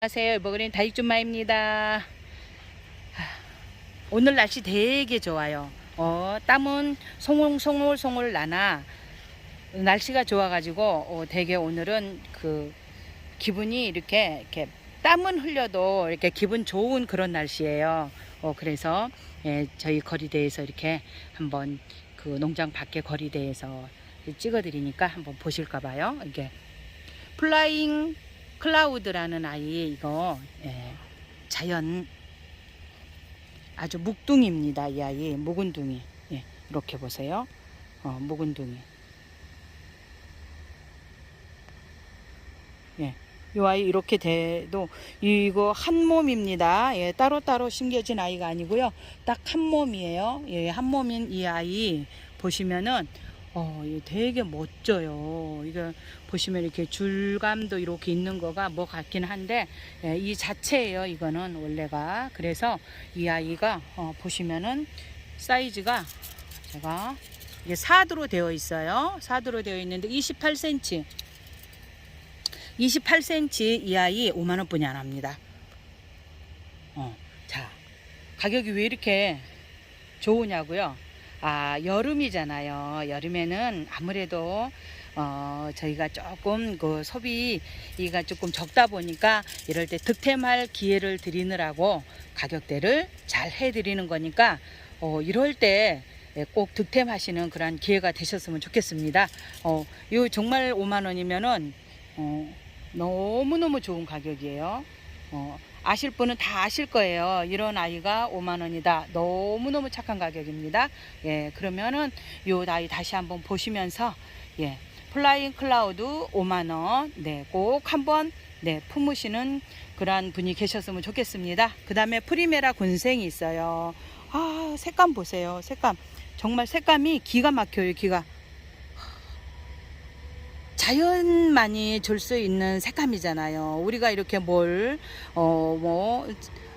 안녕하세요. 여보그린 다육준마입니다. 오늘 날씨 되게 좋아요. 어, 땀은 송울송울송울 나나 날씨가 좋아가지고 어, 되게 오늘은 그 기분이 이렇게 이렇게 땀은 흘려도 이렇게 기분 좋은 그런 날씨예요. 어, 그래서 예, 저희 거리대에서 이렇게 한번 그 농장 밖에 거리대에서 찍어 드리니까 한번 보실까 봐요. 이게 플라잉 클라우드라는 아이 이거 예, 자연 아주 묵둥이입니다. 이 아이 묵은둥이 예, 이렇게 보세요. 어, 묵은둥이. 예, 이 아이 이렇게 돼도 이거 한 몸입니다. 예, 따로 따로 심겨진 아이가 아니고요. 딱 한 몸이에요. 예, 한 몸인 이 아이 보시면은 어, 이거 되게 멋져요. 이거 보시면 이렇게 줄감도 이렇게 있는 거가 뭐 같긴 한데 예, 이 자체예요. 이거는 원래가 그래서 이 아이가 어, 보시면은 사이즈가 제가 이게 사드로 되어 있어요. 사드로 되어 있는데 28cm. 28cm 이 아이 5만 원 뿐이 안 합니다. 어, 자 가격이 왜 이렇게 좋으냐고요? 아 여름이잖아요. 여름에는 아무래도 어, 저희가 조금 그 소비가 조금 적다 보니까 이럴 때 득템할 기회를 드리느라고 가격대를 잘 해드리는 거니까 어, 이럴 때 꼭 득템하시는 그런 기회가 되셨으면 좋겠습니다. 어, 요 정말 5만 원이면은 어, 너무너무 좋은 가격이에요. 어, 아실 분은 다 아실 거예요. 이런 아이가 5만 원이다. 너무너무 착한 가격입니다. 예, 그러면은 요 아이 다시 한번 보시면서 예, 플라잉 클라우드 5만 원. 네, 꼭 한번 네, 품으시는 그러한 분이 계셨으면 좋겠습니다. 그다음에 프리메라 군생이 있어요. 아, 색감 보세요. 색감. 정말 색감이 기가 막혀요. 기가 자연만이 줄 수 있는 색감이잖아요. 우리가 이렇게 뭘, 어, 뭐,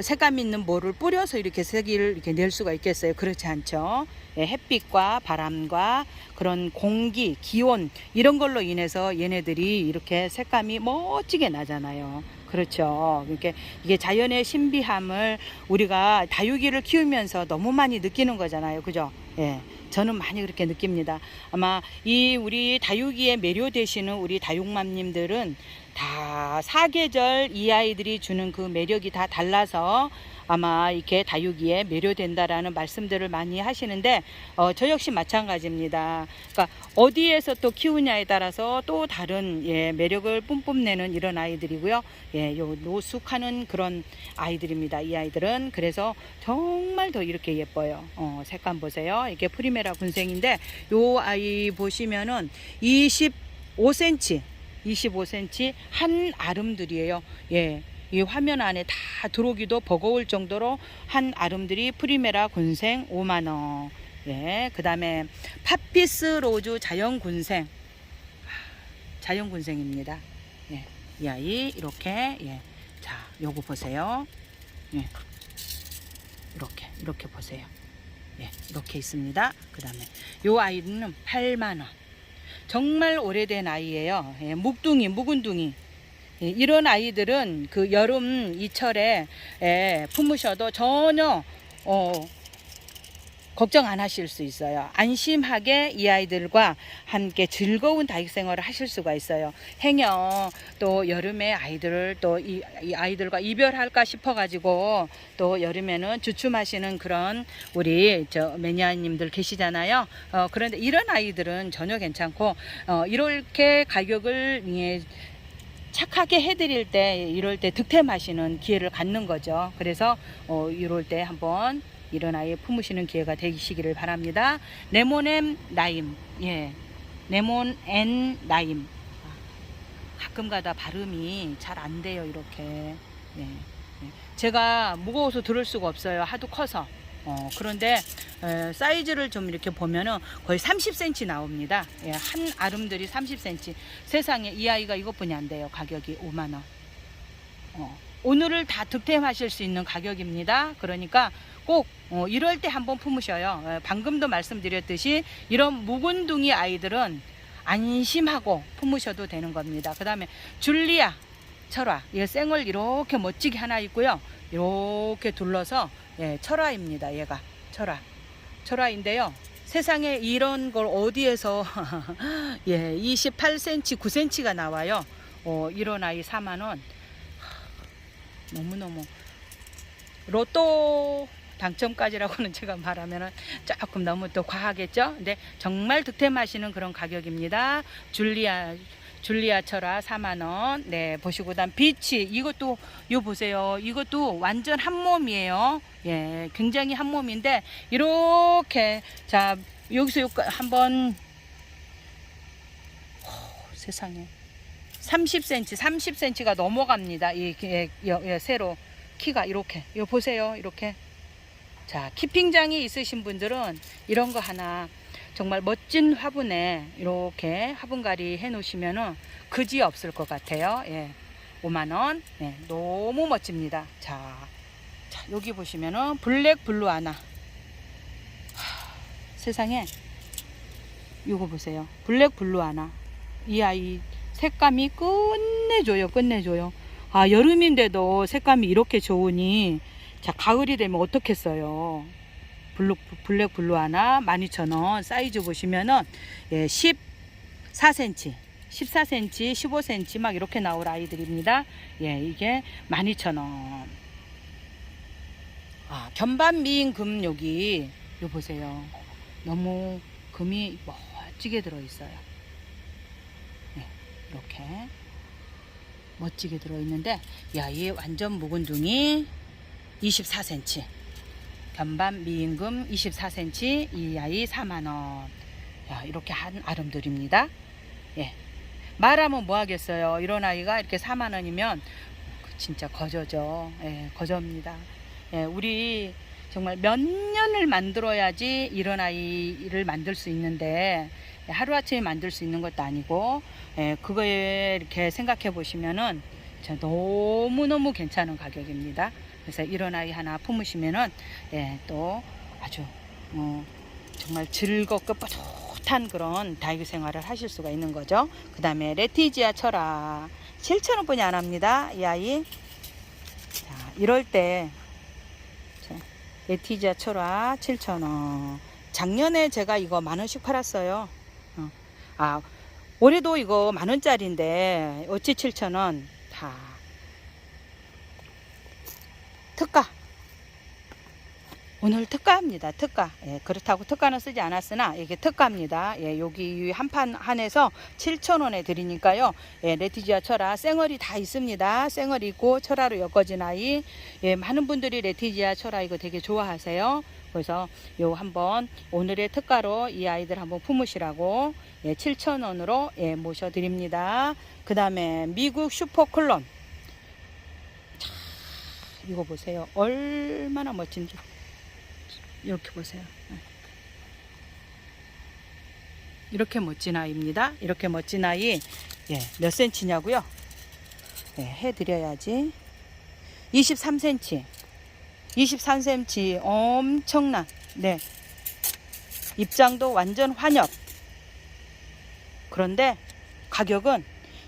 색감 있는 뭐를 뿌려서 이렇게 색을 이렇게 낼 수가 있겠어요. 그렇지 않죠. 예, 햇빛과 바람과 그런 공기, 기온, 이런 걸로 인해서 얘네들이 이렇게 색감이 멋지게 나잖아요. 그렇죠. 이렇게 이게 자연의 신비함을 우리가 다육이를 키우면서 너무 많이 느끼는 거잖아요. 그죠? 예. 저는 많이 그렇게 느낍니다. 아마 이 우리 다육이에 매료되시는 우리 다육맘님들은 다 사계절 이 아이들이 주는 그 매력이 다 달라서 아마 이렇게 다육이에 매료된다라는 말씀들을 많이 하시는데 어, 저 역시 마찬가지입니다. 그러니까 어디에서 또 키우냐에 따라서 또 다른 예, 매력을 뿜뿜내는 이런 아이들이고요. 예, 요 노숙하는 그런 아이들입니다. 이 아이들은 그래서 정말 더 이렇게 예뻐요. 어, 색감 보세요. 이게 프리메라 군생인데 요 아이 보시면은 25cm 25cm 한 아름들이에요. 예. 이 화면 안에 다 들어오기도 버거울 정도로 한 아름들이 프리메라 군생 5만 원. 예. 그 다음에 파피스 로즈 자연 군생. 자연 군생입니다. 예. 이 아이 이렇게 예. 자, 요거 보세요. 예. 이렇게 이렇게 보세요. 예. 이렇게 있습니다. 그 다음에 요 아이는 8만 원. 정말 오래된 아이예요. 예, 묵둥이, 묵은둥이. 예, 이런 아이들은 그 여름 이철에 예, 품으셔도 전혀 어, 걱정 안 하실 수 있어요. 안심하게 이 아이들과 함께 즐거운 다육 생활을 하실 수가 있어요. 행여 또 여름에 아이들을 또이 아이들과 이별할까 싶어 가지고 또 여름에는 주춤하시는 그런 우리 저 매니아님들 계시잖아요. 어, 그런데 이런 아이들은 전혀 괜찮고 어, 이렇게 가격을 예, 착하게 해드릴 때 이럴 때 득템하시는 기회를 갖는 거죠. 그래서 어, 이럴 때 한번 이런 아이 품으시는 기회가 되시기를 바랍니다. 네모넴 나임, 예, 네몬 앤 나임. 가끔가다 발음이 잘 안 돼요 이렇게. 예, 예. 제가 무거워서 들을 수가 없어요. 하도 커서. 어, 그런데 에, 사이즈를 좀 이렇게 보면은 거의 30cm 나옵니다. 예, 한 아름들이 30cm. 세상에 이 아이가 이것뿐이 안 돼요. 가격이 5만 원. 어, 오늘을 다 득템하실 수 있는 가격입니다. 그러니까 꼭 어, 이럴 때 한번 품으셔요. 예, 방금도 말씀드렸듯이 이런 묵은둥이 아이들은 안심하고 품으셔도 되는 겁니다. 그 다음에 줄리아. 철화. 예, 생을 이렇게 멋지게 하나 있고요. 이렇게 둘러서 예, 철화입니다. 얘가 철화. 철화인데요. 세상에 이런 걸 어디에서 예, 28cm, 9cm가 나와요. 어, 이런 아이 4만 원. 너무너무 로또 당첨까지라고는 제가 말하면은 조금 너무 또 과하겠죠. 근데 정말 득템하시는 그런 가격입니다. 줄리아 줄리아 철아 4만 원. 네, 보시고 그다음 비치 이것도 요 보세요. 이것도 완전 한 몸이에요. 예, 굉장히 한 몸인데 이렇게 자 여기서 요 한번 호, 세상에 30cm, 30cm가 넘어갑니다. 이 예, 예, 예, 세로 키가 이렇게. 이거 보세요. 이렇게. 자, 키핑장이 있으신 분들은 이런 거 하나 정말 멋진 화분에 이렇게 화분갈이 해 놓으시면은 그지 없을 것 같아요. 예. 5만 원. 네, 너무 멋집니다. 자. 자, 여기 보시면은 블랙 블루. 하, 세상에 이거 보세요. 블랙 블루 하나. 이 아이 색감이 끝내줘요. 끝내줘요. 아, 여름인데도 색감이 이렇게 좋으니 자, 가을이 되면 어떻겠어요? 블루, 블랙 블루 하나 12,000원 사이즈 보시면은 예, 14cm 14cm 15cm 막 이렇게 나올 아이들입니다 예 이게 12,000원 아 견반 미인 금 여기 요 보세요. 너무 금이 멋지게 들어있어요. 네, 이렇게 멋지게 들어있는데 야얘 완전 묵은둥이 24cm 견반 미임금 24cm 이 아이 4만원. 야, 이렇게 한 아름들입니다. 예. 말하면 뭐 하겠어요? 이런 아이가 이렇게 4만원이면 진짜 거저죠. 예, 거저입니다 예, 우리 정말 몇 년을 만들어야지 이런 아이를 만들 수 있는데 하루아침에 만들 수 있는 것도 아니고 예, 그거에 이렇게 생각해 보시면은 너무너무 괜찮은 가격입니다 그래서 이런 아이 하나 품으시면은 예, 또 아주 어, 정말 즐겁고 뿌듯한 그런 다이브 생활을 하실 수가 있는 거죠. 그 다음에 레티지아 철아 7,000원뿐이 안 합니다. 이 아이. 자, 이럴 때 자, 레티지아 철아 7,000원. 작년에 제가 이거 만 원씩 팔았어요. 어. 아, 올해도 이거 만 원짜리인데 어찌 7,000원 다 특가. 오늘 특가입니다. 특가. 예, 그렇다고 특가는 쓰지 않았으나 이게 특가입니다. 예, 여기 한 판 한에서 7,000원에 드리니까요. 예, 레티지아 철아 쌩얼이 다 있습니다. 쌩얼 있고 철아로 엮어진 아이. 예, 많은 분들이 레티지아 철아 이거 되게 좋아하세요. 그래서 요 한번 오늘의 특가로 이 아이들 한번 품으시라고 예, 7,000원으로 예, 모셔 드립니다. 그다음에 미국 슈퍼클론 이거 보세요. 얼마나 멋진지. 이렇게 보세요. 네. 이렇게 멋진 아이입니다. 이렇게 멋진 아이, 예, 몇 센치냐고요? 예, 해드려야지. 23cm. 23cm. 엄청난, 네. 입장도 완전 환엽. 그런데 가격은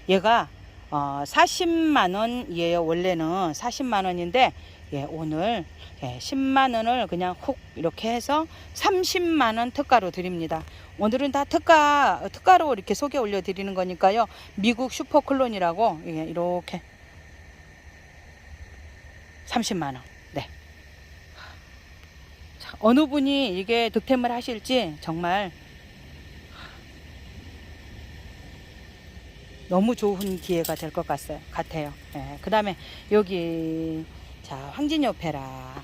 얘가 어, 40만 원이에요. 원래는 40만 원인데 예, 오늘 예, 10만 원을 그냥 훅 이렇게 해서 30만 원 특가로 드립니다. 오늘은 다 특가 특가로 이렇게 소개 올려 드리는 거니까요. 미국 슈퍼클론이라고 예, 이렇게 30만 원. 네. 자, 어느 분이 이게 득템을 하실지 정말 너무 좋은 기회가 될 것 같아요. 예, 그 다음에 여기 자 황진이 오페라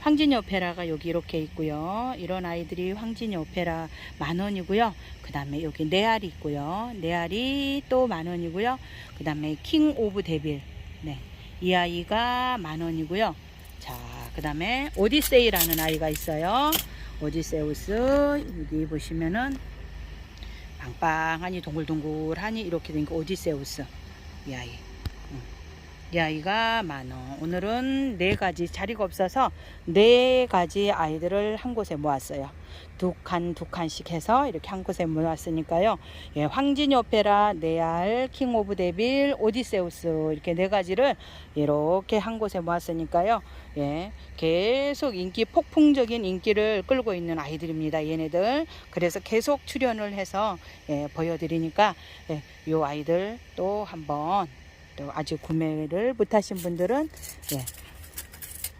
황진이 오페라가 여기 이렇게 있고요. 이런 아이들이 황진이 오페라 만 원이고요. 그 다음에 여기 네알이 있고요. 네알이 또 만 원이고요. 그 다음에 킹 오브 데빌 네, 이 아이가 만 원이고요. 자, 그 다음에 오디세이라는 아이가 있어요. 오디세우스 여기 보시면은 빵빵하니 동글동글하니 이렇게 된 거 오디세우스 이 아이 응. 이 아이가 만 원. 오늘은 네 가지 자리가 없어서 네 가지 아이들을 한 곳에 모았어요. 두 칸, 두 칸씩 해서 이렇게 한 곳에 모았으니까요. 예, 황진이 오페라, 네알, 킹 오브 데빌, 오디세우스 이렇게 네 가지를 이렇게 한 곳에 모았으니까요. 예, 계속 인기 폭풍적인 인기를 끌고 있는 아이들입니다. 얘네들. 그래서 계속 출연을 해서 예, 보여드리니까 예, 요 아이들 또 한번 또 아직 구매를 못하신 분들은 예,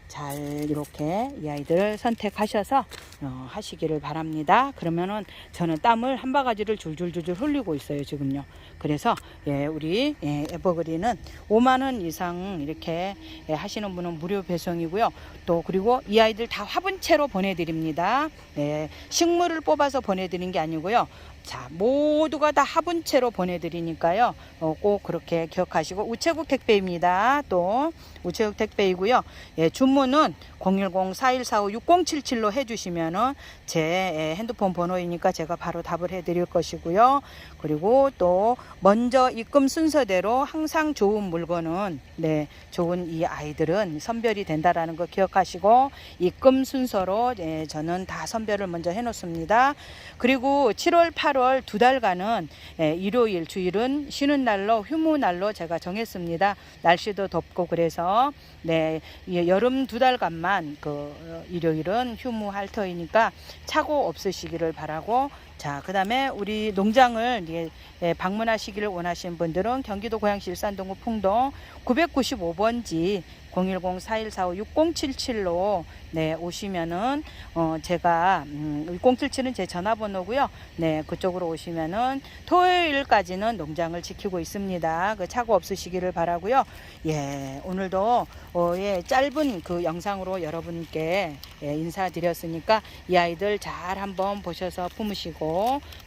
잘 이렇게 이 아이들 선택하셔서 어, 하시기를 바랍니다. 그러면은 저는 땀을 한 바가지를 줄줄줄줄 흘리고 있어요 지금요. 그래서 예, 우리 예, 에버그린은 5만 원 이상 이렇게 예, 하시는 분은 무료 배송이고요. 또 그리고 이 아이들 다 화분채로 보내드립니다. 네, 식물을 뽑아서 보내드린 게 아니고요. 자, 모두가 다 화분채로 보내드리니까요. 어, 꼭 그렇게 기억하시고 우체국 택배입니다. 또 우체국 택배이고요. 예, 주문은 010-4145-6077로 해주시면은 제 예, 핸드폰 번호이니까 제가 바로 답을 해드릴 것이고요. 그리고 또 먼저 입금 순서대로 항상 좋은 물건은 네 좋은 이 아이들은 선별이 된다라는 거 기억하시고 입금 순서로 예, 저는 다 선별을 먼저 해놓습니다. 그리고 7월, 8월 두 달간은 예, 일요일, 주일은 쉬는 날로 휴무 날로 제가 정했습니다. 날씨도 덥고 그래서 네이 여름 두 달간만 그 어, 일요일은 휴무할 터이니까 차고 없으시기를 바라고 자 그 다음에 우리 농장을 예, 예, 방문하시기를 원하시는 분들은 경기도 고양시 일산동구 풍동 995번지 010-4145-6077로 네 오시면은 어 제가 음, 6077은 제 전화번호고요. 네 그쪽으로 오시면은 토요일까지는 농장을 지키고 있습니다. 그 차고 없으시기를 바라고요. 예 오늘도 어, 예, 짧은 그 영상으로 여러분께 예, 인사드렸으니까 이 아이들 잘 한번 보셔서 품으시고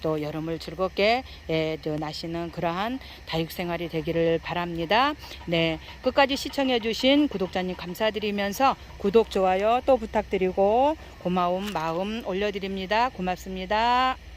또 여름을 즐겁게 예, 또 나시는 그러한 다육생활이 되기를 바랍니다. 네 끝까지 시청해주신 구독자님 감사드리면서 구독 좋아요 또 부탁드리고 고마운 마음 올려드립니다. 고맙습니다.